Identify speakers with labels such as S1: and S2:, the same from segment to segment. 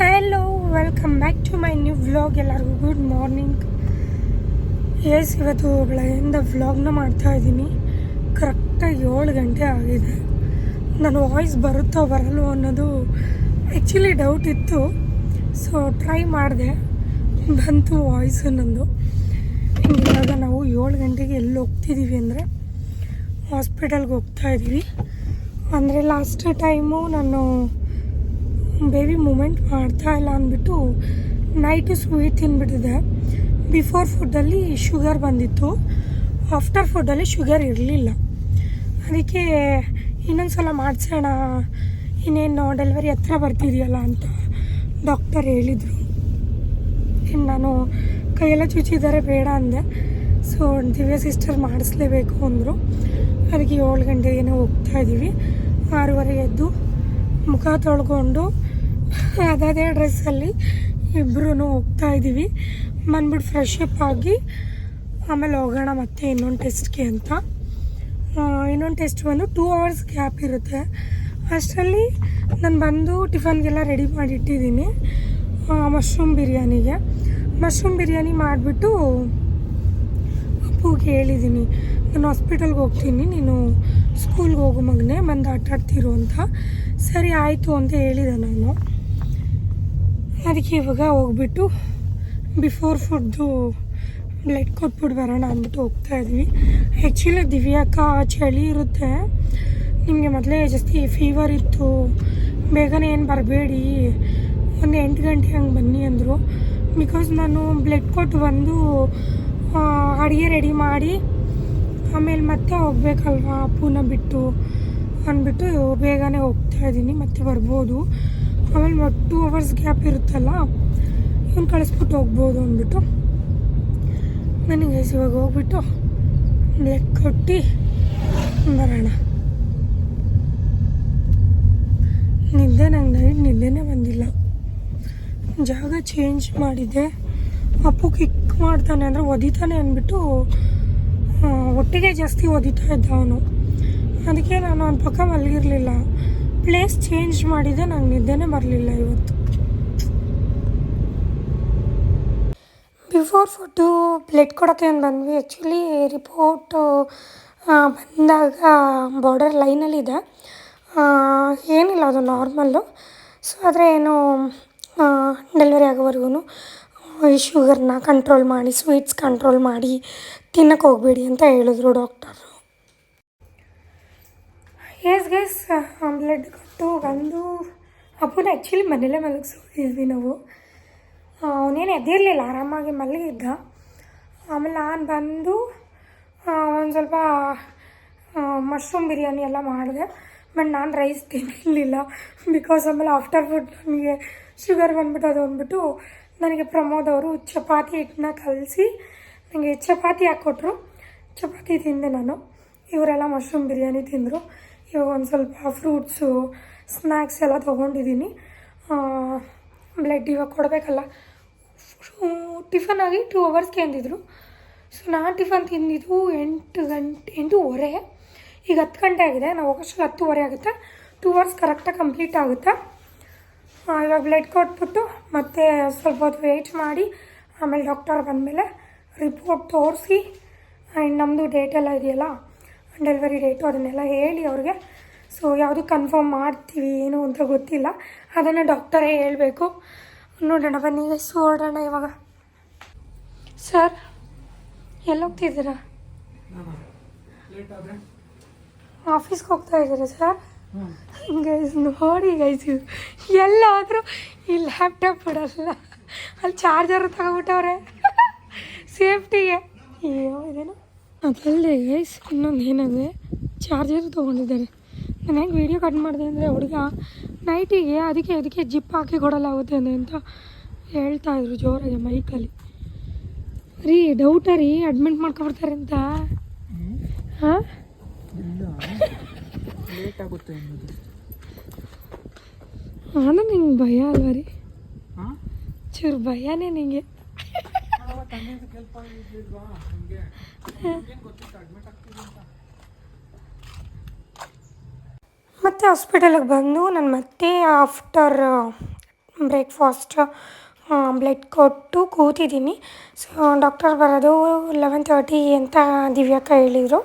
S1: Hello welcome back to my new vlog ಎಲ್ಲರಿಗೂ good morning yes ಇವತ್ತು ಬೆಳಗ್ಗೆಯಿಂದ ವ್ಲಾಗ್ನ ಮಾಡ್ತಾ ಇದ್ದೀನಿ. ಕರೆಕ್ಟಾಗಿ ಏಳು ಗಂಟೆ ಆಗಿದೆ. ನನ್ನ ವಾಯ್ಸ್ ಬರುತ್ತೋ ಬರಲ್ವೋ ಅನ್ನೋದು ಆ್ಯಕ್ಚುಲಿ ಡೌಟ್ ಇತ್ತು. ಸೊ ಟ್ರೈ ಮಾಡಿದೆ. ಬಂತು ವಾಯ್ಸು ನಂದು. ಇವಾಗ ನಾವು ಏಳು ಗಂಟೆಗೆ ಎಲ್ಲಿ ಹೋಗ್ತಿದ್ದೀವಿ ಅಂದರೆ ಹಾಸ್ಪಿಟಲ್ಗೆ ಹೋಗ್ತಾ ಇದ್ದೀವಿ ಅಂದರೆ ಲಾಸ್ಟ್ ಟೈಮು ನಾನು ಬೇಬಿ ಮೂಮೆಂಟ್ ಮಾಡ್ತಾ ಇಲ್ಲ ಅಂದ್ಬಿಟ್ಟು ನೈಟು ಸ್ವೀಟ್ ತಿಂದ್ಬಿಟ್ಟಿದೆ ಬಿಫೋರ್ ಫುಡ್ಡಲ್ಲಿ ಶುಗರ್ ಬಂದಿತ್ತು. ಆಫ್ಟರ್ ಫುಡ್ಡಲ್ಲಿ ಶುಗರ್ ಇರಲಿಲ್ಲ. ಅದಕ್ಕೆ ಇನ್ನೊಂದು ಸಲ ಮಾಡಿಸೋಣ, ಇನ್ನೇನು ಡೆಲಿವರಿ ಹತ್ರ ಬರ್ತಿದೆಯಲ್ಲ ಅಂತ ಡಾಕ್ಟರ್ ಹೇಳಿದರು. ಇನ್ನು ನಾನು ಕೈಯೆಲ್ಲ ಚುಚ್ಚಿದ್ದಾರೆ ಬೇಡ ಅಂದೆ. ಸೊ ದಿವ್ಯ ಸಿಸ್ಟರ್ ಮಾಡಿಸ್ಲೇಬೇಕು ಅಂದರು. ಅದಕ್ಕೆ ಏಳು ಗಂಟೆಗೇನೆ ಹೋಗ್ತಾ ಇದ್ದೀವಿ ಆರೂವರೆ ಎದ್ದು ಮುಖ ತೊಳ್ಕೊಂಡು ಅದೇ ಡ್ರೆಸ್ಸಲ್ಲಿ ಇಬ್ಬರೂ ಹೋಗ್ತಾ ಇದ್ದೀವಿ ಬಂದ್ಬಿಟ್ಟು ಫ್ರೆಶ್ ಅಪ್ ಆಗಿ ಆಮೇಲೆ ಹೋಗೋಣ ಮತ್ತೆ ಇನ್ನೊಂದು ಟೆಸ್ಟ್ಗೆ ಅಂತ. ಇನ್ನೊಂದು ಟೆಸ್ಟ್ ಬಂದು ಟೂ ಅವರ್ಸ್ ಗ್ಯಾಪ್ ಇರುತ್ತೆ. ಅಷ್ಟರಲ್ಲಿ ನಾನು ಬಂದು ಟಿಫನ್ಗೆಲ್ಲ ರೆಡಿ ಮಾಡಿ ಇಟ್ಟಿದ್ದೀನಿ ಮಶ್ರೂಮ್ ಬಿರಿಯಾನಿಗೆ. ಮಶ್ರೂಮ್ ಬಿರಿಯಾನಿ ಮಾಡಿಬಿಟ್ಟು ಅಪ್ಪುಗೆ ಹೇಳಿದ್ದೀನಿ ನಾನು ಹಾಸ್ಪಿಟಲ್ಗೆ ಹೋಗ್ತೀನಿ, ನೀನು ಸ್ಕೂಲ್ಗೆ ಹೋಗೋ ಮಗನೇ, ಬಂದು ಆಟಾಡ್ತಿರು ಅಂತ. ಸರಿ, ಆಯಿತು ಅಂತ ಹೇಳಿದೆ ನಾನು. ಅದಕ್ಕೆ ಇವಾಗ ಹೋಗ್ಬಿಟ್ಟು ಬಿಫೋರ್ ಫುಡ್ದು ಲೈಟ್ ಕೊಟ್ಬಿಟ್ಟು ಬರೋಣ ಅಂದ್ಬಿಟ್ಟು ಹೋಗ್ತಾ ಇದ್ವಿ. ಆ್ಯಕ್ಚುಲಿ ದಿವ್ಯಾಕ ಚಳಿ ಇರುತ್ತೆ. ನಿಮಗೆ ಮೊದಲೇ ಜಾಸ್ತಿ ಫೀವರ್ ಇತ್ತು. ಬೇಗನೆ ಏನು ಬರಬೇಡಿ. ಒಂದು ಎಂಟು ಗಂಟೆ ಹಂಗೆ ಬನ್ನಿ ಅಂದರು. ಬಿಕಾಸ್ ನಾನು ಬ್ಲಡ್ ಕೊಟ್ಟು ಬಂದು ಅಡುಗೆ ರೆಡಿ ಮಾಡಿ, ಆಮೇಲೆ ಮತ್ತೆ ಹೋಗ್ಬೇಕಲ್ವಾ ಪೂನ ಬಿಟ್ಟು ಅಂದ್ಬಿಟ್ಟು ಬೇಗನೆ ಹೋಗ್ತಾ ಇದ್ದೀನಿ, ಮತ್ತೆ ಬರ್ಬೋದು. ಆಮೇಲೆ ಟೂ ಅವರ್ಸ್ ಗ್ಯಾಪ್ ಇರುತ್ತಲ್ಲ, ಇವ್ನು ಕಳಿಸ್ಬಿಟ್ಟು ಹೋಗ್ಬೋದು ಅಂದ್ಬಿಟ್ಟು ನನಗೆ ಇವಾಗ ಹೋಗ್ಬಿಟ್ಟು ಲೆಕ್ ಕೊಟ್ಟು ಬರೋಣ. ನಿದ್ದೆ ನಂಗೆ ನೈಟ್ ನಿದ್ದೆನೇ ಬಂದಿಲ್ಲ. ಜಾಗ ಚೇಂಜ್ ಮಾಡಿದ್ದೆ. ಅಪ್ಪು ಕಿಕ್ ಮಾಡ್ತಾನೆ ಅಂದರೆ ಒದಿತಾನೆ ಅಂದ್ಬಿಟ್ಟು ಒಟ್ಟಿಗೆ ಜಾಸ್ತಿ ಒದಿತಾ ಇದ್ದ ಅವನು. ಅದಕ್ಕೆ ನಾನು ಅವನ ಪಕ್ಕ ಮಲಗಿರಲಿಲ್ಲ. ಪ್ಲೇಸ್ ಚೇಂಜ್ ಮಾಡಿದೆ ನಂಗೆ ನಿದ್ದೆನೇ ಬರಲಿಲ್ಲ ಇವತ್ತು. ಬಿಫೋರ್ ಫುಡ್ಡು ಬ್ಲಡ್ ಕೊಡೋಕ್ಕೆ ಅಂತ ಬಂದ್ವಿ. ಆ್ಯಕ್ಚುಲಿ ರಿಪೋರ್ಟು ಬಂದಾಗ ಬಾರ್ಡರ್ ಲೈನಲ್ಲಿದೆ ಏನಿಲ್ಲ, ಅದು ನಾರ್ಮಲ್ಲು ಸೊ ಆದರೆ ಏನು ಡೆಲಿವರಿ ಆಗೋವರೆಗೂ ಈ ಶುಗರ್ನ ಕಂಟ್ರೋಲ್ ಮಾಡಿ ಸ್ವೀಟ್ಸ್ ಕಂಟ್ರೋಲ್ ಮಾಡಿ ತಿನ್ನಕ್ಕೆ ಹೋಗಬೇಡಿ ಅಂತ ಹೇಳಿದ್ರು ಡಾಕ್ಟರು ಎಸ್ ಗೈಸ್ ಆಮ್ಲೆಟ್ ಕೊಟ್ಟು ಬಂದು ಅಪ್ಪನ ಆ್ಯಕ್ಚುಲಿ ಮನೇಲೇ ಮಲಗಿಸಿದ್ವಿ ನಾವು. ಅವನೇನು ಎದ್ದಿರಲಿಲ್ಲ, ಆರಾಮಾಗಿ ಮಲಗಿದ್ದ. ಆಮೇಲೆ ನಾನು ಬಂದು ಒಂದು ಸ್ವಲ್ಪ ಮಶ್ರೂಮ್ ಬಿರಿಯಾನಿ ಎಲ್ಲ ಮಾಡಿದೆ. ಬಟ್ ನಾನು ರೈಸ್ ತಿನ್ನಲಿಲ್ಲ ಬಿಕಾಸ್ ಆಮೇಲೆ ಆಫ್ಟರ್ ಫುಡ್ ನನಗೆ ಶುಗರ್ ಬಂದ್ಬಿಟ್ಟು ಅದು ಅಂದ್ಬಿಟ್ಟು ನನಗೆ ಪ್ರಮೋದ್ ಅವರು ಚಪಾತಿ ಹಿಟ್ಟನ್ನ ಕಲಸಿ ನನಗೆ ಚಪಾತಿ ಹಾಕ್ಕೊಟ್ರು. ಚಪಾತಿ ತಿಂದೆ ನಾನು. ಇವರೆಲ್ಲ ಮಶ್ರೂಮ್ ಬಿರಿಯಾನಿ ತಿಂದರು. ಇವಾಗ ಒಂದು ಸ್ವಲ್ಪ ಫ್ರೂಟ್ಸು ಸ್ನ್ಯಾಕ್ಸ್ ಎಲ್ಲ ತೊಗೊಂಡಿದ್ದೀನಿ ಬ್ಲಡ್ ಇವಾಗ ಕೊಡಬೇಕಲ್ಲ. ಟಿಫನ್ ಆಗಿ ಟೂ ಅವರ್ಸ್ಗೆ ಅಂದಿದ್ರು. ಸೊ ನಾನು ಟಿಫನ್ ತಿಂದಿದ್ದು ಎಂಟು ಗಂಟೆ, ಎಂಟೂವರೆ. ಈಗ ಹತ್ತು ಗಂಟೆ ಆಗಿದೆ. ನಾವು ಹೋಗೋಷ್ಟು ಹತ್ತುವರೆ ಆಗುತ್ತೆ. ಟೂ ಅವರ್ಸ್ ಕರೆಕ್ಟಾಗಿ ಕಂಪ್ಲೀಟ್ ಆಗುತ್ತೆ. ಇವಾಗ ಬ್ಲಡ್ ಕೊಟ್ಬಿಟ್ಟು ಮತ್ತೆ ಸ್ವಲ್ಪ ಹೊತ್ತು ವೆಯ್ಟ್ ಮಾಡಿ, ಆಮೇಲೆ ಡಾಕ್ಟರ್ ಬಂದಮೇಲೆ ರಿಪೋರ್ಟ್ ತೋರಿಸಿ. ಆ್ಯಂಡ್ ನಮ್ಮದು ಡೇಟ್ ಎಲ್ಲ ಇದೆಯಲ್ಲ? ಡೆಲಿವರಿ ಡೇಟು ಅದನ್ನೆಲ್ಲ ಹೇಳಿ ಅವ್ರಿಗೆ. ಸೊ ಯಾವುದು ಕನ್ಫರ್ಮ್ ಮಾಡ್ತೀವಿ, ಏನು ಅಂತ ಗೊತ್ತಿಲ್ಲ. ಅದನ್ನು ಡಾಕ್ಟರೇ ಹೇಳಬೇಕು. ನೋಡೋಣ, ಬನ್ನಿ, ಎಷ್ಟು ಇವಾಗ. ಸರ್ ಎಲ್ಲಿ ಹೋಗ್ತಿದ್ದೀರಾ ಆಫೀಸ್ಗೆ ಹೋಗ್ತಾ ಇದ್ದೀರಾ ಸರ್ ಗೈಸ್ ನೋಡಿ ಗೈಸ್ ಎಲ್ಲಾದರೂ ಈ ಲ್ಯಾಪ್ಟಾಪ್ ಬಿಡಲ್ಲ. ಅಲ್ಲಿ ಚಾರ್ಜರ್ ತಗೊಬಿಟ್ಟವ್ರೆ ಅದಲ್ಲದೆ ಗೈಸ್ ಇನ್ನೊಂದು ಏನಂದರೆ ಚಾರ್ಜರ್ ತೊಗೊಂಡಿದ್ದಾರೆ. ನಾನು ಹೆಂಗೆ ವೀಡಿಯೋ ಕಟ್ ಮಾಡಿದೆ ಅಂದರೆ ಹುಡುಗ ನೈಟಿಗೆ ಅದಕ್ಕೆ ಅದಕ್ಕೆ ಜಿಪ್ ಹಾಕಿ ಕೊಡಲಾಗುತ್ತೆ ಆಗುತ್ತೆ ಅಂತ ಹೇಳ್ತಾ ಇದ್ರು ಜೋರಾಗಿ ಮೈಕಲ್ಲಿ. ರೀ ಡೌಟ ರೀ ಅಡ್ಮಿಟ್ ಮಾಡ್ಕೊಬಿಡ್ತಾರೆ ಅಂತ. ಹಾಂ? ಅಂದ್ರೆ ನಿಂಗೆ ಭಯ ಅಲ್ವಾ ರೀ? ಚೂರು ಭಯನೇ ನಿಂಗೆ. ಮತ್ತೆ ಹಾಸ್ಪಿಟಲಿಗೆ ಬಂದು ನಾನು ಮತ್ತೆ ಆಫ್ಟರ್ ಬ್ರೇಕ್ಫಾಸ್ಟ್ ಬ್ಲಡ್ ಕೊಟ್ಟು ಕೂತಿದ್ದೀನಿ. ಸೊ ಡಾಕ್ಟರ್ ಬರೋದು ಲೆವೆನ್ ತರ್ಟಿ ಅಂತ ದಿವ್ಯಕ್ಕ ಹೇಳಿದರು.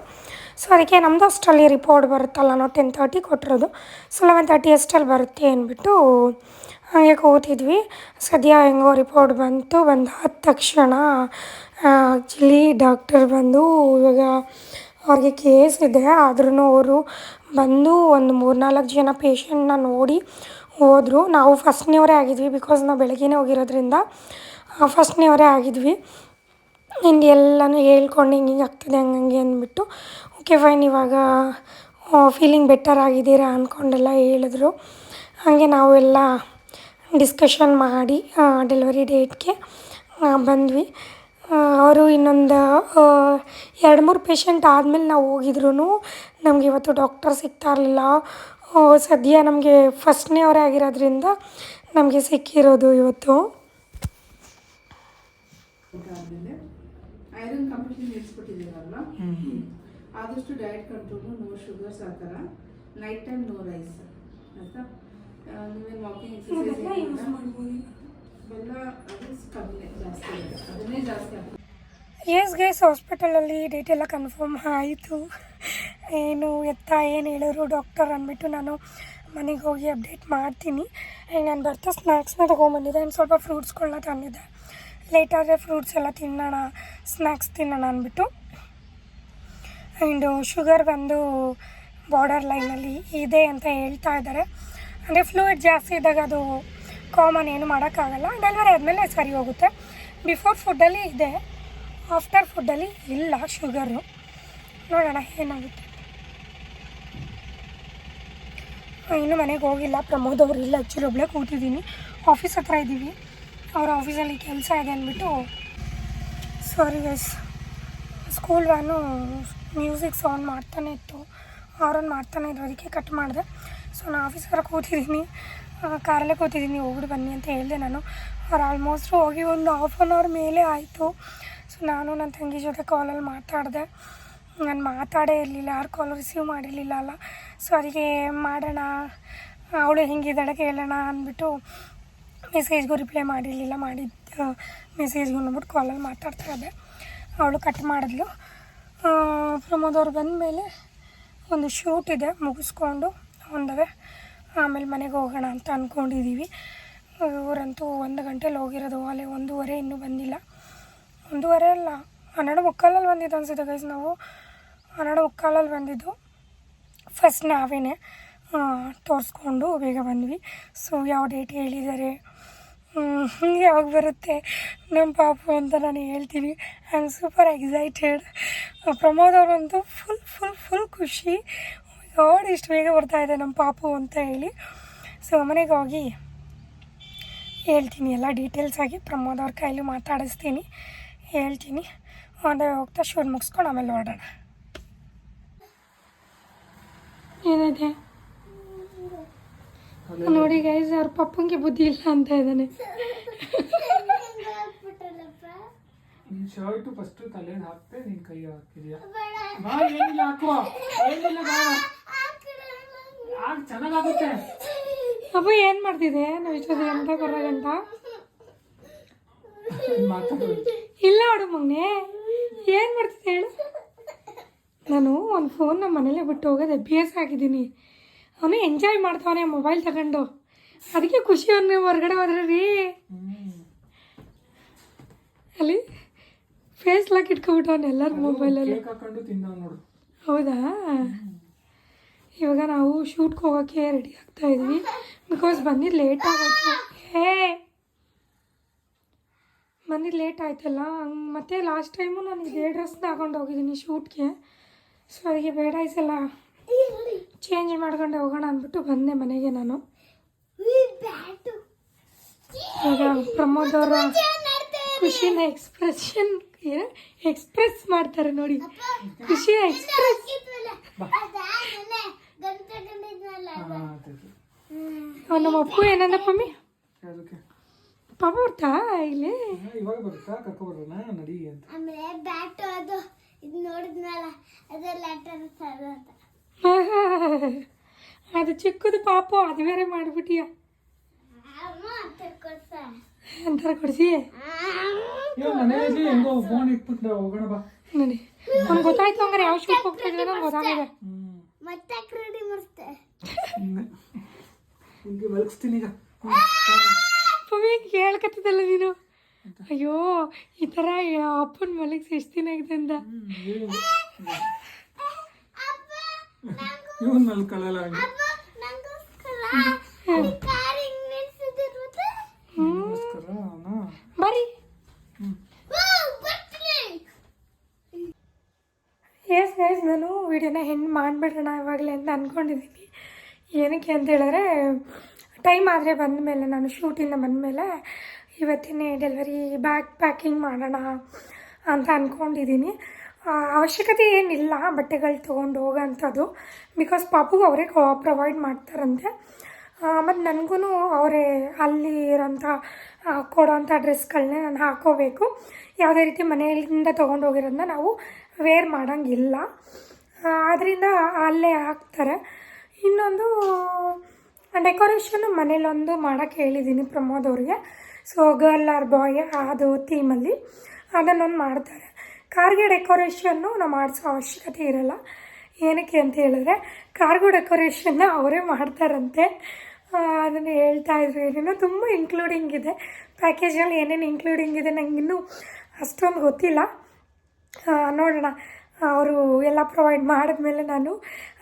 S1: ಸೊ ಅದಕ್ಕೆ ನಮ್ಮದು ಅಷ್ಟರಲ್ಲಿ ರಿಪೋರ್ಟ್ ಬರುತ್ತಲ್ಲ, ನಾವು ಟೆನ್ ತರ್ಟಿ ಕೊಟ್ಟಿರೋದು. ಸೊ ಲೆವೆನ್ ತರ್ಟಿ ಅಷ್ಟಲ್ಲಿ ಬರುತ್ತೆ ಅಂದ್ಬಿಟ್ಟು, ಹಾಗೆ ಕೂತಿದ್ವಿ. ಸದ್ಯ ಹೆಂಗೋ ರಿಪೋರ್ಟ್ ಬಂತು, ಬಂದಾದ ತಕ್ಷಣ ಆ್ಯಕ್ಚುಲಿ ಡಾಕ್ಟರ್ ಬಂದು ಇವಾಗ ಅವ್ರಿಗೆ ಕೇಸ್ ಇದೆ. ಆದ್ರೂ ಅವರು ಬಂದು ಒಂದು ಮೂರ್ನಾಲ್ಕು ಜನ ಪೇಷಂಟ್ನ ನೋಡಿ ಹೋದರು. ನಾವು ಫಸ್ಟ್ನೇವರೇ ಆಗಿದ್ವಿ ಬಿಕಾಸ್ ನಾವು ಬೆಳಗ್ಗೆನೇ ಹೋಗಿರೋದ್ರಿಂದ ಫಸ್ಟ್ನೇವರೇ ಆಗಿದ್ವಿ. ಹಿಂಗೆ ಎಲ್ಲನೂ ಹೇಳ್ಕೊಂಡು ಹಿಂಗೆ ಹಿಂಗೆ ಆಗ್ತಿದೆ ಹಂಗಂಗೆ ಅಂದ್ಬಿಟ್ಟು ಓಕೆ ಫೈನ್ ಇವಾಗ ಫೀಲಿಂಗ್ ಬೆಟರ್ ಆಗಿದ್ದೀರಾ? ಅಂದ್ಕೊಂಡೆಲ್ಲ ಹೇಳಿದ್ರು. ಹಾಗೆ ನಾವೆಲ್ಲ ಡಿಸ್ಕಷನ್ ಮಾಡಿ ಡೆಲಿವರಿ ಡೇಟ್ಗೆ ಬಂದ್ವಿ. ಅವರು ಇನ್ನೊಂದು ಎರಡು ಮೂರು ಪೇಷಂಟ್ ಆದಮೇಲೆ ನಾವು ಹೋಗಿದ್ರು ನಮಗೆ ಇವತ್ತು ಡಾಕ್ಟರ್ ಸಿಗ್ತಾ ಇರಲಿಲ್ಲ. ಸದ್ಯ ನಮಗೆ ಫಸ್ಟ್ನೇ ಅವರೇ ಆಗಿರೋದ್ರಿಂದ ನಮಗೆ ಸಿಕ್ಕಿರೋದು ಇವತ್ತು.
S2: ಆದಮೇಲೆ ಐರನ್ ಕಂಪ್ಲೀಟ್ಲಿ ನಿಲ್ಲಿಸ್ಬಿಟ್ಟಿದ್ದೀರಲ್ಲ ಆದಷ್ಟು ಡಯಟ್ ಕಂಟ್ರೋಲು ನೋ ಶುಗರ್ಸ್ ಆ ಥರ. ನೈಟ್ ಟೈಮ್ ನೋ ರೈಸ್ ಆಯಿತಾ? ನೀವೇನು ವಾಕಿಂಗ್ ಎಕ್ಸಸೈಸ್ ಬೆಲ್ಲ
S1: ಎಸ್ ಗೈಸ್, ಹಾಸ್ಪಿಟಲಲ್ಲಿ ಡೇಟ್ ಎಲ್ಲ ಕನ್ಫರ್ಮ್ ಆಯಿತು. ಏನು ಎತ್ತ, ಏನು ಹೇಳಿದ್ರು ಡಾಕ್ಟರ್ ಅಂದ್ಬಿಟ್ಟು ನಾನು ಮನೆಗೆ ಹೋಗಿ ಅಪ್ಡೇಟ್ ಮಾಡ್ತೀನಿ. ಆ್ಯಂಡ್ ನಾನು ಬರ್ತಾ ಸ್ನ್ಯಾಕ್ಸ್ನ ತೊಗೊಂಬಂದಿದ್ದೆ. ಆ್ಯಂಡ್ ಸ್ವಲ್ಪ ಫ್ರೂಟ್ಸ್ಗಳನ್ನ ತಂದಿದ್ದೆ. ಲೇಟಾದರೆ ಫ್ರೂಟ್ಸ್ ಎಲ್ಲ ತಿನ್ನೋಣ ಸ್ನ್ಯಾಕ್ಸ್ ತಿನ್ನೋಣ ಅಂದ್ಬಿಟ್ಟು. ಆ್ಯಂಡು ಶುಗರ್ ಬಂದು ಬಾರ್ಡರ್ ಲೈನಲ್ಲಿ ಇದೆ ಅಂತ ಹೇಳ್ತಾ ಇದ್ದಾರೆ. ಅಂದರೆ ಫ್ಲೂಯಿಡ್ ಜಾಸ್ತಿ ಇದ್ದಾಗ ಅದು ಕಾಮನ್ ಏನು ಮಾಡೋಕ್ಕಾಗಲ್ಲ. ಡೆಲಿವರಿ ಆದಮೇಲೆ ಸರಿ ಹೋಗುತ್ತೆ. ಬಿಫೋರ್ ಫುಡ್ಡಲ್ಲಿ ಇದೆ. ಆಫ್ಟರ್ ಫುಡ್ಡಲ್ಲಿ ಇಲ್ಲ ಶುಗರು ನೋಡೋಣ ಏನಾಗುತ್ತೆ. ಇನ್ನೂ ಮನೆಗೆ ಹೋಗಿಲ್ಲ. ಪ್ರಮೋದ್ ಅವರು ಇಲ್ಲ. ಆ್ಯಕ್ಚುಲಿ ಒಬ್ಬಳೇ ಕೂತಿದ್ದೀನಿ. ಆಫೀಸ್ ಹತ್ರ ಇದ್ದೀವಿ ಅವ್ರ ಆಫೀಸಲ್ಲಿ ಕೆಲಸ ಇದೆ ಅಂದ್ಬಿಟ್ಟು sorry guys school van music sound ಮಾಡ್ತಾನೆ ಇತ್ತು. ಅವ್ರನ್ನ ಮಾಡ್ತಾನೆ ಇದ್ರು. ಅದಕ್ಕೆ ಕಟ್ ಮಾಡಿದೆ. ಸೊ ನಾನು ಆಫೀಸ್ ಹತ್ರ ಕೂತಿದ್ದೀನಿ. ಕಾರಲ್ಲೇ ಕೂತಿದ್ದೀನಿ ಹೋಗ್ಬಿಟ್ಟು ಬನ್ನಿ ಅಂತ ಹೇಳಿದೆ ನಾನು. ಅವ್ರು ಆಲ್ಮೋಸ್ಟ್ ಹೋಗಿ ಒಂದು ಹಾಫ್ ಆನ್ ಅವರ್ ಮೇಲೆ ಆಯಿತು. ಸೊ ನಾನು ನನ್ನ ತಂಗಿ ಜೊತೆ ಕಾಲಲ್ಲಿ ಮಾತಾಡಿದೆ. ನಾನು ಮಾತಾಡೇ ಇರಲಿಲ್ಲ, ಯಾರು ಕಾಲ್ ರಿಸೀವ್ ಮಾಡಿರಲಿಲ್ಲ ಅಲ್ಲ. ಸೊ ಅದಕ್ಕೆ ಮಾಡೋಣ, ಅವಳು ಹೆಂಗಿದ್ದಾಳೆ ಕೇಳೋಣ ಅಂದ್ಬಿಟ್ಟು ಮೆಸೇಜ್ಗೂ ರಿಪ್ಲೈ ಮಾಡಿರಲಿಲ್ಲ, ಮಾಡಿದ್ದ ಮೆಸೇಜ್ಗೂ ಅಂದ್ಬಿಟ್ಟು ಕಾಲಲ್ಲಿ ಮಾತಾಡ್ತಾ ಇದ್ದೆ. ಅವಳು ಕಟ್ ಮಾಡಿದ್ಲು. ಪ್ರಮೋದವ್ರು ಬಂದ ಮೇಲೆ ಬಂದಮೇಲೆ ಒಂದು ಶೂಟ್ ಇದೆ, ಮುಗಿಸ್ಕೊಂಡು, ಒಂದವೆ. ಆಮೇಲೆ ಮನೆಗೆ ಹೋಗೋಣ ಅಂತ ಅಂದ್ಕೊಂಡಿದ್ದೀವಿ ಇವರಂತೂ ಒಂದು ಗಂಟೆಲಿ ಹೋಗಿರೋದು, ಅಲ್ಲಿ ಒಂದೂವರೆ ಇನ್ನೂ ಬಂದಿಲ್ಲ. ಒಂದೂವರೆ ಅಲ್ಲ, ಹನ್ನೆರಡು ಮುಕ್ಕಾಲಲ್ಲಿ ಬಂದಿದ್ದು ಅನಿಸುತ್ತೆ ಗೈಸ್ ನಾವು. ಹನ್ನೆರಡು ಮುಕ್ಕಾಲಲ್ಲಿ ಬಂದಿದ್ದು. ಫಸ್ಟ್ ನಾವೇನೆ ತೋರಿಸ್ಕೊಂಡು ಬೇಗ ಬಂದ್ವಿ. ಸೊ ಯಾವ ಡೇಟ್ ಹೇಳಿದ್ದಾರೆ? ಯಾವಾಗ ಬರುತ್ತೆ? ನಮ್ಮ ಪಾಪು ಅಂತ ನಾನು ಹೇಳ್ತೀನಿ. I am super excited Pramod ಅವರಂತೂ ಫುಲ್ ಫುಲ್ ಫುಲ್ ಖುಷಿ. ಗಾಡ್ ಇಷ್ಟು ಬೇಗ ಬರ್ತಾ ಇದೆ ನಮ್ಮ ಪಾಪು ಅಂತ ಹೇಳಿ. ಸೊ ಮನೆಗೆ ಹೋಗಿ ಹೇಳ್ತೀನಿ ಎಲ್ಲ ಡೀಟೇಲ್ಸ್ ಆಗಿ. ಪ್ರಮೋದ್ ಅವ್ರ ಕೈಲಿ ಮಾತಾಡಿಸ್ತೀನಿ. ಹೇಳ್ತೀನಿ. ಅದೇ ಹೋಗ್ತಾ ಶೂಟ್ ಮುಗಿಸ್ಕೊಂಡು ಆಮೇಲೆ ಹೊರಡೋಣ ಏನಿದೆ? ನೋಡಿ ಗೈಸ್ ಅವ್ರ ಪಪ್ಪಂಗೆ ಬುದ್ಧಿ ಇಲ್ಲ ಅಂತ ಇದ್ದಾನೆ.
S3: ನಿನ್ ಶರ್ಟ್ ಫಸ್ಟ್ ತಲೆಗೆ ಹಾಕ್ತೆ ನಿನ್ ಕೈ ಹಾಕಿದ್ಯಾ? ಬಾ ಏನಿಲ್ಲ ಹಾಕುವ. ಏನಿಲ್ಲ ಬಾ ಚೆನ್ನಾಗಾಗುತ್ತೆ.
S1: ಅಪ್ಪ ಏನು ಮಾಡ್ತಿದೆ ನಾವು ಇಷ್ಟೊಂದು ಗಂಟೆ ಬರೋ ಗಂಟ ಇಲ್ಲ ನೋಡು ಮಗ್ನೆ. ಏನು ಮಾಡ್ತಿದ್ದೆ ಹೇಳು? ನಾನು ಒಂದು ಫೋನ್ ನಮ್ಮ ಮನೇಲೆ ಬಿಟ್ಟು ಹೋಗೋದು. ಅಭ್ಯಾಸ ಆಗಿದ್ದೀನಿ. ಅವನು ಎಂಜಾಯ್ ಮಾಡ್ತಾವನೆ ಮೊಬೈಲ್ ತಗೊಂಡು. ಅದಕ್ಕೆ ಖುಷಿ ಅವನು ಹೊರಗಡೆ ಹೋದ್ರೆ ರೀ. ಅಲ್ಲಿ ಫೇಸ್ ಲಾಕ್ ಇಟ್ಕೊಬಿಟ್ಟವನು ಎಲ್ಲರ ಮೊಬೈಲಲ್ಲಿ ಹೌದಾ? ಇವಾಗ ನಾವು ಶೂಟ್ಗೆ ಹೋಗೋಕ್ಕೆ ರೆಡಿ ಆಗ್ತಾ ಇದ್ವಿ ಬಿಕಾಸ್ ಬನ್ನಿ ಲೇಟ್ ಆಗೋಯ್ತು ಹೇ ಲೇಟ್ ಆಯ್ತಲ್ಲ ಮತ್ತೆ ಲಾಸ್ಟ್ ಟೈಮು ನಾನು ಇದೇ ಡ್ರೆಸ್ನ ಹಾಕೊಂಡು ಹೋಗಿದ್ದೀನಿ ಶೂಟ್ಗೆ ಸೊ ಅದಕ್ಕೆ ಬೇಡ ಈ ಚೇಂಜ್ ಮಾಡ್ಕೊಂಡು ಹೋಗೋಣ ಅಂದ್ಬಿಟ್ಟು ಬಂದೆ ಮನೆಗೆ ನಾನು ಈಗ ಪ್ರಮೋದ್ ಅವರ ಖುಷಿನ ಎಕ್ಸ್ಪ್ರೆಷನ್ ಎಕ್ಸ್ಪ್ರೆಸ್ ಮಾಡ್ತಾರೆ ನೋಡಿ ಖುಷಿನ ಎಕ್ಸ್ಪ್ರೆಸ್ ನಮ್ಮ ಅಪ್ಪು ಏನಂದ ಪಮ್ಮಿ?
S3: ಅದಕ್ಕೆ
S1: ಪಾಪ ಬರ್ತಾ ಇಲ್ಲಿ?
S3: ಇವಾಗ ಬರುತ್ತಾ? ಕರ್ಕೊ ಬರೋಣ? ನಡಿ ಅಂತ.
S4: ಆಮೇಲೆ ಬ್ಯಾಟ್ ಅದು ಇದು ನೋಡಿದ್ನಲ್ಲ ಅದು ಲೆಟರ್ ಸರ್ ಅಂತ.
S1: ಅದು ಚಿಕ್ಕದು ಪಾಪು ಅದು ಬೇರೆ ಮಾಡಿಬಿಟ್ಟಿಯ.
S4: ಅಮ್ಮ ಅಂತ
S1: ಥರ ಕೊಡಿಸಿ
S3: ಇವಾಗ ಮನೇಲಿ ಹೆಂಗೋ ಫೋನ್ ಇಟ್ಬಿಟ್ಟು ಹೋಗೋಣ ಬಾ.
S1: ನೋಡಿ. ಅವ್ನು ಗೊತ್ತಾಯ್ತು ಹಂಗಾರೆ ಯಾವ ಶೂಟ್ ಹೋಗ್ತಾ ಇದ್ದೀವಿ ನಂಗೆ ಗೊತ್ತಾಗಿದೆ
S4: ಮತ್ತೆ ರೆಡಿ ಮಾಡ್ತೆ?
S3: ಹಿಂಗೆ. ಬಲಗಿಸ್ತೀನಿ ಈಗ.
S1: ಪವಿ ಹೇಳ್ಕತ್ತಿದ್ದಲ್ಲ ನೀನು? ಅಯ್ಯೋ ಈ ಥರ ಅಪ್ಪನ ಮಲಗಿಸಿ ಎಷ್ಟು ದಿನ ಆಗಿದೆ ಅಂತ
S3: ಇವನ್ ಮಲ್ಕೊಳ್ಳಲ್ಲ
S1: ಬರ್ರಿ
S4: ಬರ್ತೀನಿ
S1: ಎಸ್ ಗೈಸ್ ನಾನು ವಿಡಿಯೋನ ಹೆಣ್ಣು ಮಾಡಿಬಿಡೋಣ ಇವಾಗಲೇ ಅಂತ ಅಂದ್ಕೊಂಡಿದ್ದೀನಿ ಏನಕ್ಕೆ ಅಂತ ಹೇಳಿದ್ರೆ ಟೈಮ್ ಆದರೆ ಬಂದಮೇಲೆ ನಾನು ಶೂಟಿಂದ ಬಂದಮೇಲೆ ಇವತ್ತಿನೇ ಡೆಲಿವರಿ ಬ್ಯಾಗ್ ಪ್ಯಾಕಿಂಗ್ ಮಾಡೋಣ ಅಂತ ಅಂದ್ಕೊಂಡಿದ್ದೀನಿ ಅವಶ್ಯಕತೆ ಏನಿಲ್ಲ, ಬಟ್ಟೆಗಳು ತೊಗೊಂಡು ಹೋಗೋಂಥದ್ದು. ಬಿಕಾಸ್ ಪಾಪುಗೆ ಅವರೇ ಪ್ರೊವೈಡ್ ಮಾಡ್ತಾರಂತೆ. ಮತ್ತು ನನಗೂ ಅವರೇ ಅಲ್ಲಿ ಇರೋಂಥ ಕೊಡೋ ಕೊಡೋಂಥ ಡ್ರೆಸ್ಗಳನ್ನೇ ನಾನು ಹಾಕೋಬೇಕು. ಯಾವುದೇ ರೀತಿ ಮನೆಯಿಂದ ತೊಗೊಂಡು ಹೋಗಿರೋದನ್ನ ನಾವು ವೇರ್ ಮಾಡೋಂಗಿಲ್ಲ. ಆದ್ದರಿಂದ ಅಲ್ಲೇ ಹಾಕ್ತಾರೆ. ಇನ್ನೊಂದು ಡೆಕೋರೇಷನ್ನು ಮನೇಲೊಂದು ಮಾಡೋಕ್ಕೆ ಹೇಳಿದ್ದೀನಿ ಪ್ರಮೋದ್ ಅವ್ರಿಗೆ. ಸೊ ಗರ್ಲ್ ಆರ್ ಬಾಯ್ ಅದು ಥೀಮಲ್ಲಿ ಅದನ್ನೊಂದು ಮಾಡ್ತಾರೆ. ಕಾರ್ಗೆ ಡೆಕೋರೇಷನ್ನು ನಾವು ಮಾಡಿಸೋ ಅವಶ್ಯಕತೆ ಇರಲ್ಲ. ಏನಕ್ಕೆ ಅಂತ ಹೇಳಿದ್ರೆ, ಕಾರ್ಗೋ ಡೆಕೋರೇಷನ್ನ ಅವರೇ ಮಾಡ್ತಾರಂತೆ. ಅದನ್ನು ಹೇಳ್ತಾ ಇದ್ರು. ಏನೇನೋ ತುಂಬ ಇನ್ಕ್ಲೂಡಿಂಗ್ ಇದೆ. ಪ್ಯಾಕೇಜಲ್ಲಿ ಏನೇನು ಇನ್ಕ್ಲೂಡಿಂಗ್ ಇದೆ ನನಗಿನ್ನೂ ಅಷ್ಟೊಂದು ಗೊತ್ತಿಲ್ಲ. ನೋಡೋಣ. ಅವರು ಎಲ್ಲ ಪ್ರೊವೈಡ್ ಮಾಡಿದ್ಮೇಲೆ ನಾನು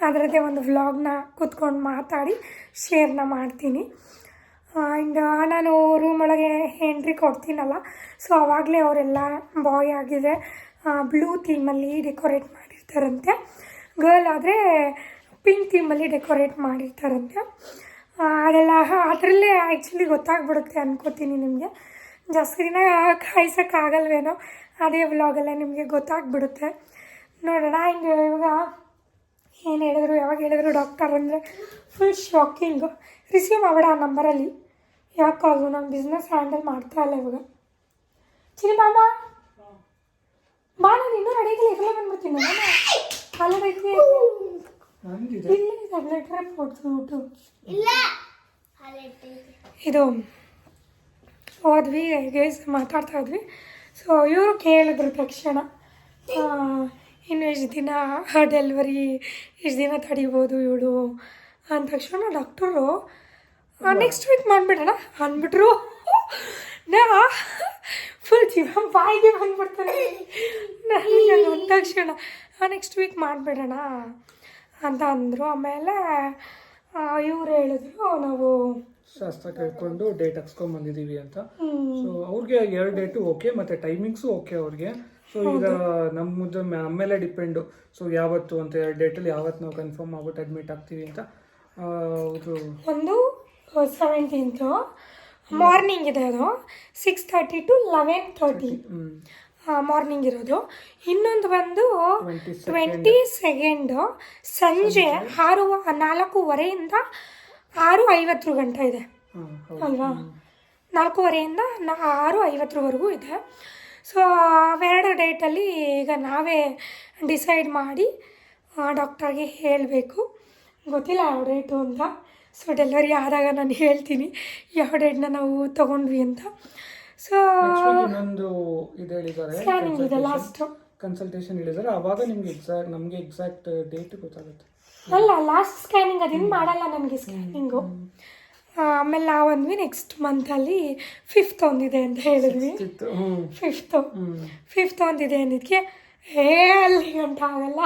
S1: ಅದರದ್ದೇ ಒಂದು ವ್ಲಾಗ್ನ ಕೂತ್ಕೊಂಡು ಮಾತಾಡಿ ಶೇರ್ನ ಮಾಡ್ತೀನಿ. ಆ್ಯಂಡ್ ನಾನು ರೂಮ್ ಒಳಗೆ ಎಂಟ್ರಿ ಕೊಡ್ತೀನಲ್ಲ ಸೊ ಆವಾಗಲೇ ಅವರೆಲ್ಲ ಬಾಯ್ ಆಗಿದೆ. ಬ್ಲೂ ಥೀಮಲ್ಲಿ ಡೆಕೋರೇಟ್ ಮಾಡಿರ್ತಾರಂತೆ. ಗರ್ಲ್ ಆದರೆ ಪಿಂಕ್ ಥೀಮಲ್ಲಿ ಡೆಕೋರೇಟ್ ಮಾಡಿರ್ತಾರಂತೆ. ಅದೆಲ್ಲ ಅದರಲ್ಲೇ ಆ್ಯಕ್ಚುಲಿ ಗೊತ್ತಾಗ್ಬಿಡುತ್ತೆ ಅನ್ಕೋತೀನಿ ನಿಮಗೆ. ಜಾಸ್ತಿ ದಿನ ಕಾಯ್ಸೋಕ್ಕಾಗಲ್ವೇನೋ. ಅದೇ ವ್ಲಾಗಲ್ಲೇ ನಿಮಗೆ ಗೊತ್ತಾಗ್ಬಿಡುತ್ತೆ. ನೋಡೋಣ ಹಿಂಗೆ ಇವಾಗ ಏನು ಹೇಳಿದ್ರು ಯಾವಾಗ ಹೇಳಿದ್ರು ಡಾಕ್ಟರ್ ಅಂದರೆ ಫುಲ್ ಶಾಕಿಂಗು ರಿಸೀವ್ ಮಾಡಬೇಡ ಆ ನಂಬರಲ್ಲಿ ಯಾಕೆ ಅದು ನಾನು ಬಿಸ್ನೆಸ್ ಹ್ಯಾಂಡಲ್ ಮಾಡ್ತಾ ಇಲ್ಲ ಇವಾಗ. ಚಿನಿ ಬಾಮ ಬಾ ನಾನು ಇನ್ನೂ ರೆಡಿ ಇಲ್ಲ ಇರಲೇ ಬಂದ್ಬಿಡ್ತೀನಿ ಅಲ್ಲ ಕಾಲ ಇಲ್ಲಿ ಟ್ಯಾಬ್ಲೆಟ್ರೆ ಕೊಡ್ತು ಇದು ಹೋದ್ವಿ ಗೈಸ್ ಮಾತಾಡ್ತಾ ಇದ್ವಿ. ಸೊ ಇವರು ಕೇಳಿದ್ರು ತಕ್ಷಣ. ಇನ್ನು ಎಷ್ಟು ದಿನ ಡೆಲಿವರಿ ಎಷ್ಟು ದಿನ ತಡಿಬೋದು ಇವಳು ಅಂದ ತಕ್ಷಣ ಡಾಕ್ಟರು ನೆಕ್ಸ್ಟ್ ವೀಕ್ ಮಾಡಿಬಿಡೋಣ ಅಂದ್ಬಿಟ್ರು. ನಾ ಫುಲ್ ಜೀವ ಬಾಯಿಗೆ ಬಂದ್ಬಿಡ್ತಾರೆ ನನಗೆ ಅಂದ ತಕ್ಷಣ ನೆಕ್ಸ್ಟ್ ವೀಕ್ ಮಾಡಿಬಿಡೋಣ ಅಂತ ಅಂದರು. ಆಮೇಲೆ ಇವ್ರು ಹೇಳಿದ್ರು, ನಾವು
S3: ಶಾಸ್ತ್ರ ಕೇಳ್ಕೊಂಡು ಡೇಟ್ ಹಾಕ್ಸ್ಕೊಂಡ್ ಬಂದಿದೀವಿ ಅಂತ. ಸೊ ಅವ್ರಿಗೆ ಎರಡು ಡೇಟು ಓಕೆ ಮತ್ತೆ ಟೈಮಿಂಗ್ಸು ಓಕೆ ಅವ್ರಿಗೆ. ಸೊ ಈಗ ನಮ್ಮದು ಆಮೇಲೆ ಡಿಪೆಂಡು ಸೊ ಯಾವತ್ತು ಅಂತ ಎರಡು ಡೇಟಲ್ಲಿ ಯಾವತ್ತು ನಾವು ಕನ್ಫರ್ಮ್ ಆಗ್ಬಿಟ್ಟು ಅಡ್ಮಿಟ್ ಆಗ್ತೀವಿ ಅಂತ.
S1: ಒಂದು ಸೆವೆಂಟೀನ್ತು ಮಾರ್ನಿಂಗ್ ಇದೆ ಅದು six thirty to eleven thirty morning ಇರೋದು. ಇನ್ನೊಂದು ಬಂದು
S3: ಟ್ವೆಂಟಿ
S1: ಸೆಕೆಂಡು ಸಂಜೆ. ಆರು ನಾಲ್ಕೂವರೆಯಿಂದ ಆರು ಐವತ್ತರ ಗಂಟೆ ಇದೆ. ಅಲ್ವಾ? ನಾಲ್ಕೂವರೆಯಿಂದ ನಾ ಆರು ಐವತ್ತರವರೆಗೂ ಇದೆ. ಸೊ ಅವೆರಡು ಡೇಟಲ್ಲಿ ಈಗ ನಾವೇ ಡಿಸೈಡ್ ಮಾಡಿ ಡಾಕ್ಟರ್ಗೆ ಹೇಳಬೇಕು. ಗೊತ್ತಿಲ್ಲ ಯಾವ ಡೇಟು ಅಂತ. ಸೊ ಡೆಲಿವರಿ ಆದಾಗ ನಾನು ಹೇಳ್ತೀನಿ ಯಾವ ಡೇಟ್ನ ನಾವು ತೊಗೊಂಡ್ವಿ ಅಂತ. ಸೊ
S3: ಇನ್ನೊಂದು ಇದು ಹೇಳಿದ್ದಾರೆ
S1: ಸ್ಕ್ಯಾನಿಂಗ್ ಇದೆ ಲಾಸ್ಟು
S3: ಕನ್ಸಲ್ಟೇಷನ್ ಹೇಳಿದ್ದಾರೆ. ಅವಾಗ ನಿಮ್ಗೆ ಎಕ್ಸಾಕ್ಟ್ ನಮಗೆ ಎಕ್ಸಾಕ್ಟ್ ಡೇಟ್ ಗೊತ್ತಾಗುತ್ತೆ.
S1: ಅಲ್ಲ ಲಾಸ್ಟ್ ಸ್ಕ್ಯಾನಿಂಗ್ ಅದೇನು ಮಾಡಲ್ಲ ನಮಗೆ ಸ್ಕ್ಯಾನಿಂಗು ಆಮೇಲೆ ನಾವಂದ್ವಿ ನೆಕ್ಸ್ಟ್ ಮಂತಲ್ಲಿ ಫಿಫ್ತ್ ಒಂದಿದೆ ಅಂತ ಹೇಳಿದ್ವಿ. ಫಿಫ್ತ್ ಫಿಫ್ತು ಒಂದಿದೆ ಅಂದಿದ್ದಕ್ಕೆ ಏ ಅಲ್ಲಿ ಅಂತ ಆಗಲ್ಲ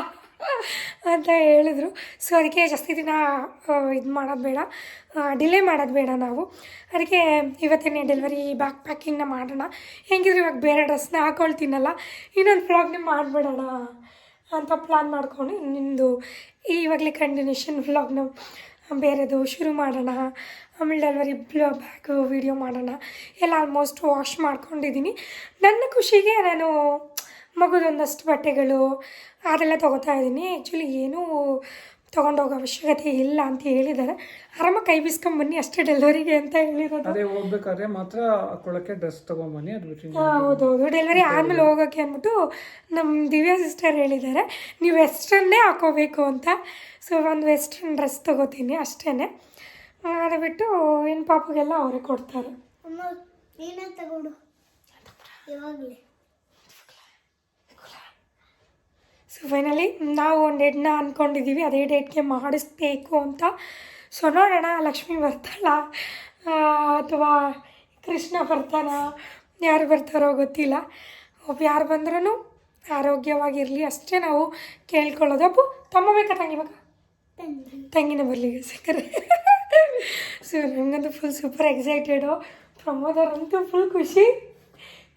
S1: ಅಂತ ಹೇಳಿದ್ರು. ಸೊ ಅದಕ್ಕೆ ಜಾಸ್ತಿ ದಿನ ಇದು ಮಾಡೋದು ಬೇಡ. ಡಿಲೇ ಮಾಡೋದು ಬೇಡ ನಾವು. ಅದಕ್ಕೆ ಇವತ್ತೇನೆ ಡೆಲಿವರಿ ಬ್ಯಾಗ್ ಪ್ಯಾಕಿಂಗ್ನ ಮಾಡೋಣ. ಹೆಂಗಿದ್ರು ಇವಾಗ ಬೇರೆ ಡ್ರೆಸ್ನ ಹಾಕೊಳ್ತೀನಲ್ಲ. ಇನ್ನೊಂದು ಪ್ರಾಬ್ಲಮ್ ಮಾಡಿಬಿಡೋಣ. ಅಂತ ಪ್ಲ್ಯಾನ್ ಮಾಡ್ಕೊಂಡು ನಿಮ್ಮದು ಇವಾಗಲೇ ಕಂಟಿನ್ಯೂಷನ್ ವ್ಲಾಗ್ನ ಬೇರೆದು ಶುರು ಮಾಡೋಣ. ಆಮೇಲೆ ಡೆಲಿವರಿ ಬ್ಯಾಗು ವೀಡಿಯೋ ಮಾಡೋಣ. ಎಲ್ಲ ಆಲ್ಮೋಸ್ಟ್ ವಾಶ್ ಮಾಡ್ಕೊಂಡಿದ್ದೀನಿ. ನನ್ನ ಖುಷಿಗೆ ನಾನು ಮಗುದೊಂದಷ್ಟು ಬಟ್ಟೆಗಳು ಅದೆಲ್ಲ ತೊಗೋತಾ ಇದ್ದೀನಿ. ಆ್ಯಕ್ಚುಲಿ ಏನೂ ತೊಗೊಂಡೋಗೋ ಅವಶ್ಯಕತೆ ಇಲ್ಲ ಅಂತ ಹೇಳಿದ್ದಾರೆ. ಆರಾಮ ಕೈ ಬೀಸ್ಕೊಂಬನ್ನಿ ಅಷ್ಟೇ ಡೆಲಿವರಿಗೆ ಅಂತ ಹೇಳಿರೋದು.
S3: ಅದೇ ಹೋಗ್ಬೇಕಾದ್ರೆ ಮಾತ್ರ ಹಾಕೊಳ್ಳೋಕ್ಕೆ ಡ್ರೆಸ್ ತೊಗೊಂಬನ್ನಿ ಅದು ಬಿಟ್ಟು
S1: ಹೌದೌದು ಡೆಲಿವರಿ ಆಮೇಲೆ ಹೋಗೋಕ್ಕೆ ಅಂದ್ಬಿಟ್ಟು ನಮ್ಮ ದಿವ್ಯಾ ಸಿಸ್ಟರ್ ಹೇಳಿದ್ದಾರೆ ನೀವು ವೆಸ್ಟರ್ನ್ನೇ ಹಾಕೋಬೇಕು ಅಂತ. ಸೊ ಒಂದು ವೆಸ್ಟರ್ನ್ ಡ್ರೆಸ್ ತೊಗೋತೀನಿ ಅಷ್ಟೇ ಅದು ಬಿಟ್ಟು ಇನ್ನು ಪಾಪಗೆಲ್ಲ ಅವರೇ ಕೊಡ್ತಾರೆ.
S4: ಅಮ್ಮ ನೀನೇ ತಗೊಂಡು ಇವಾಗಲೇ
S1: ಸೊ ಫೈನಲಿ ನಾವು ಒಂದು ಡೇಟ್ನ ಅಂದ್ಕೊಂಡಿದ್ದೀವಿ ಅದೇ ಡೇಟ್ಗೆ ಮಾಡಿಸ್ಬೇಕು ಅಂತ. ಸೊ ನೋಡೋಣ ಲಕ್ಷ್ಮಿ ಬರ್ತಾಳ? ಅಥವಾ ಕೃಷ್ಣ ಬರ್ತಾನ? ಯಾರು ಬರ್ತಾರೋ ಗೊತ್ತಿಲ್ಲ. ಒಬ್ಬ ಯಾರು ಬಂದ್ರೂ ಆರೋಗ್ಯವಾಗಿರಲಿ ಅಷ್ಟೇ ನಾವು ಕೇಳ್ಕೊಳ್ಳೋದು. ಅಪ್ಪು ತಮ್ಮ ಬೇಕಾ ತಂಗಿ ಬೇಕಾ
S4: ತಂಗಿ.
S1: ತಂಗಿನ ಬರಲಿ ಸಕ್ಕರೆ. ಸೊ ನಮಗಂತೂ ಫುಲ್ ಸೂಪರ್ ಎಕ್ಸೈಟೆಡು ಪ್ರಮೋದರಂತೂ ಫುಲ್ ಖುಷಿ.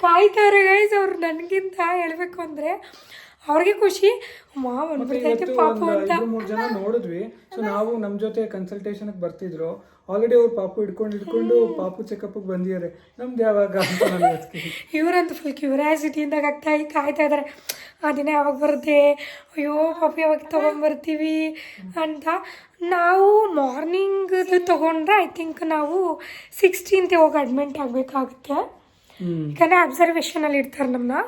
S1: ಕಾಯ್ತಾರೆ ಗೈಸ್ ಅವ್ರು ನನಗಿಂತ ಹೇಳಬೇಕು ಅಂದರೆ ಅವ್ರಿಗೆ ಖುಷಿ. ಬಂದ್ಬಿಡ್ತೈತೆ ಪಾಪು ಅಂತ.
S3: ಮೂರು ಜನ ನೋಡಿದ್ವಿ. ಸೊ ನಾವು ನಮ್ಮ ಜೊತೆ ಕನ್ಸಲ್ಟೇಷನ್ ಬರ್ತಿದ್ರು. ಆಲ್ರೆಡಿ ಅವ್ರು ಪಾಪು ಹಿಡ್ಕೊಂಡು ಹಿಡ್ಕೊಂಡು ಪಾಪು ಚೆಕಪ್ ಬಂದಿದ್ದಾರೆ ನಮ್ದು ಯಾವಾಗ.
S1: ಇವರಂತೂ ಫುಲ್ ಕ್ಯೂರಿಯಾಸಿಟಿಯಿಂದ ಆಗ್ತಾ ಕಾಯ್ತಾ ಇದ್ದಾರೆ ಆ ದಿನ ಯಾವಾಗ ಬರುತ್ತೆ? ಅಯ್ಯೋ ಪಾಪು ಯಾವಾಗ ತೊಗೊಂಬರ್ತೀವಿ ಅಂತ. ನಾವು ಮಾರ್ನಿಂಗ್ ತಗೊಂಡ್ರೆ ಐ ಥಿಂಕ್ ನಾವು ಸಿಕ್ಸ್ಟೀನ್ತ್ ಹೋಗಿ ಅಡ್ಮಿಂಟ್ ಆಗಬೇಕಾಗುತ್ತೆ. ಯಾಕಂದರೆ ಅಬ್ಸರ್ವೇಷನಲ್ಲಿ ಇಡ್ತಾರೆ ನಮ್ಮನ್ನ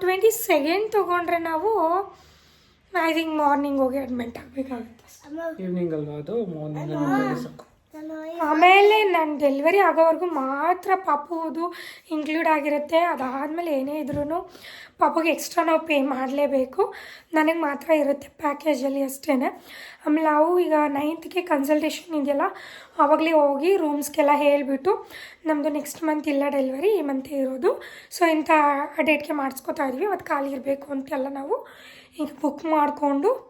S1: ಟ್ವೆಂಟಿ ಸೆಕೆಂಡ್ ತೊಗೊಂಡ್ರೆ ನಾವು ಐ ಥಿಂಕ್ ಮಾರ್ನಿಂಗ್ ಹೋಗಿ ಅಡ್ಮಿಂಟ್ ಆಗಬೇಕಾಗುತ್ತೆ
S3: ಈವ್ನಿಂಗ್ ಅಲ್ವಾ ಅದು? ಮಾರ್ನಿಂಗ್
S1: ಆಮೇಲೆ ನಾನು ಡೆಲಿವರಿ ಆಗೋವರೆಗೂ ಮಾತ್ರ ಪಾಪುದು ಇನ್ಕ್ಲೂಡ್ ಆಗಿರುತ್ತೆ. ಅದಾದಮೇಲೆ ಏನೇ ಇದ್ರೂ ಪಾಪುಗೆ ಎಕ್ಸ್ಟ್ರಾ ನಾವು ಪೇ ಮಾಡಲೇಬೇಕು. ನನಗೆ ಮಾತ್ರ ಇರುತ್ತೆ ಪ್ಯಾಕೇಜಲ್ಲಿ ಅಷ್ಟೇ ಆಮೇಲೆ ನಾವು ಈಗ ನೈನ್ತ್ಗೆ ಕನ್ಸಲ್ಟೇಷನ್ ಇದೆಯಲ್ಲ ಆವಾಗಲೇ ಹೋಗಿ ರೂಮ್ಸ್ಗೆಲ್ಲ ಹೇಳಿಬಿಟ್ಟು ನಮ್ಮದು ನೆಕ್ಸ್ಟ್ ಮಂತ್ ಇಲ್ಲ ಡೆಲಿವರಿ ಈ ಮಂತ್ ಇರೋದು. ಸೊ ಇಂಥ ಡೇಟ್ಗೆ ಮಾಡಿಸ್ಕೊತಾ ಇದ್ವಿ. ಮತ್ತು ಖಾಲಿ ಇರಬೇಕು ಅಂತೆಲ್ಲ ನಾವು ಈಗ ಬುಕ್ ಮಾಡಿಕೊಂಡು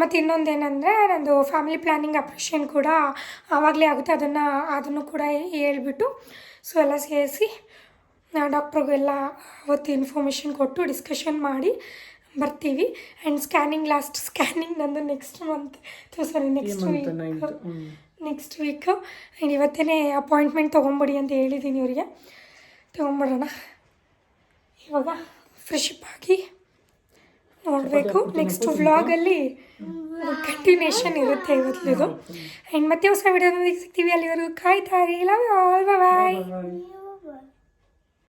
S1: ಮತ್ತು ಇನ್ನೊಂದು ಏನಂದರೆ ನಂದು ಫ್ಯಾಮಿಲಿ ಪ್ಲ್ಯಾನಿಂಗ್ ಆಪ್ರೇಷನ್ ಕೂಡ ಆವಾಗಲೇ ಆಗುತ್ತೆ. ಅದನ್ನು ಅದನ್ನು ಕೂಡ ಹೇಳ್ಬಿಟ್ಟು ಸೊ ಎಲ್ಲ ಸೇರಿಸಿ ಡಾಕ್ಟ್ರಿಗೆಲ್ಲ ಅವತ್ತು ಇನ್ಫಾರ್ಮೇಷನ್ ಕೊಟ್ಟು ಡಿಸ್ಕಷನ್ ಮಾಡಿ ಬರ್ತೀವಿ. ಆ್ಯಂಡ್ ಸ್ಕ್ಯಾನಿಂಗ್ ಲಾಸ್ಟ್ ಸ್ಕ್ಯಾನಿಂಗ್ ನಂದು next month sorry next week next week and ಇವತ್ತೇ ಅಪಾಯಿಂಟ್ಮೆಂಟ್ ತೊಗೊಂಬಿಡಿ ಅಂತ ಹೇಳಿದ್ದೀನಿ ಅವರಿಗೆ ತೊಗೊಂಬಿಡೋಣ. ಇವಾಗ ಫ್ರೆಶಿಪ್ ಆಗಿ ನೋಡಬೇಕು. ನೆಕ್ಸ್ಟ್ ವ್ಲಾಗಲ್ಲಿ ಕಂಟಿನ್ಯೂಷನ್ ಇರುತ್ತೆ ಇವತ್ತಿದು ಆ್ಯಂಡ್ ಮತ್ತೆ ಹೊಸ ವಿಡಿಯೋ ಸಿಗ್ತೀವಿ ಅಲ್ಲಿವರೆಗೂ. ಕಾಯ್ತಾ ಲವ್ ಯು ಆಲ್ ಬಾಯ್.